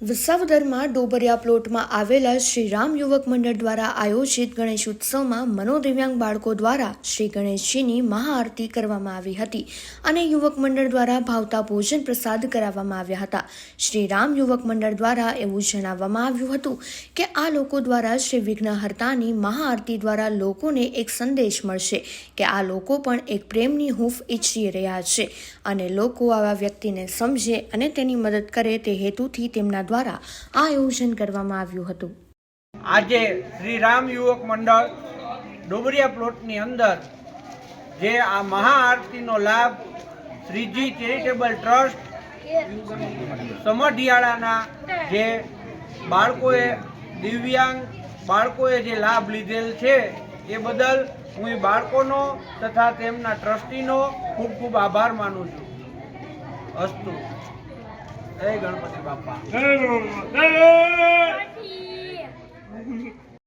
વિસાવદરમાં ડોબરિયા પ્લોટમાં આવેલા શ્રી રામ યુવક મંડળ દ્વારા આયોજિત ગણેશ ઉત્સવમાં મનોદિવ્યાંગ બાળકો દ્વારા શ્રી ગણેશજીની મહાઆરતી કરવામાં આવી હતી અને યુવક મંડળ દ્વારા ભાવતા ભોજન પ્રસાદ કરાવવામાં આવ્યા હતા. શ્રી રામ યુવક મંડળ દ્વારા એવું જણાવવામાં આવ્યું હતું કે આ લોકો દ્વારા શ્રી વિઘ્નહર્તાની મહાઆરતી દ્વારા લોકોને એક સંદેશ મળશે કે આ લોકો પણ એક પ્રેમની હૂંફ ઈચ્છી રહ્યા છે અને લોકો આવા વ્યક્તિને સમજે અને તેની મદદ કરે તે હેતુથી તેમના દ્વારા આ આયોજન કરવામાં આવ્યું હતું. આજે શ્રી રામ યુવક મંડળ ડોબરિયા પ્લોટની અંદર જે આ મહાઆરતીનો લાભ શ્રીજી ચેરિટેબલ ટ્રસ્ટ સમઢિયાળાના જે બાળકોએ દિવ્યાંગ બાળકોએ જે લાભ લીધેલ છે, એ બદલ હું એ બાળકોનો તથા તેમના ટ્રસ્ટીનો ખૂબ ખૂબ આભાર માનું છું. અસ્તુ. જય ગણપતિ બાપા. જય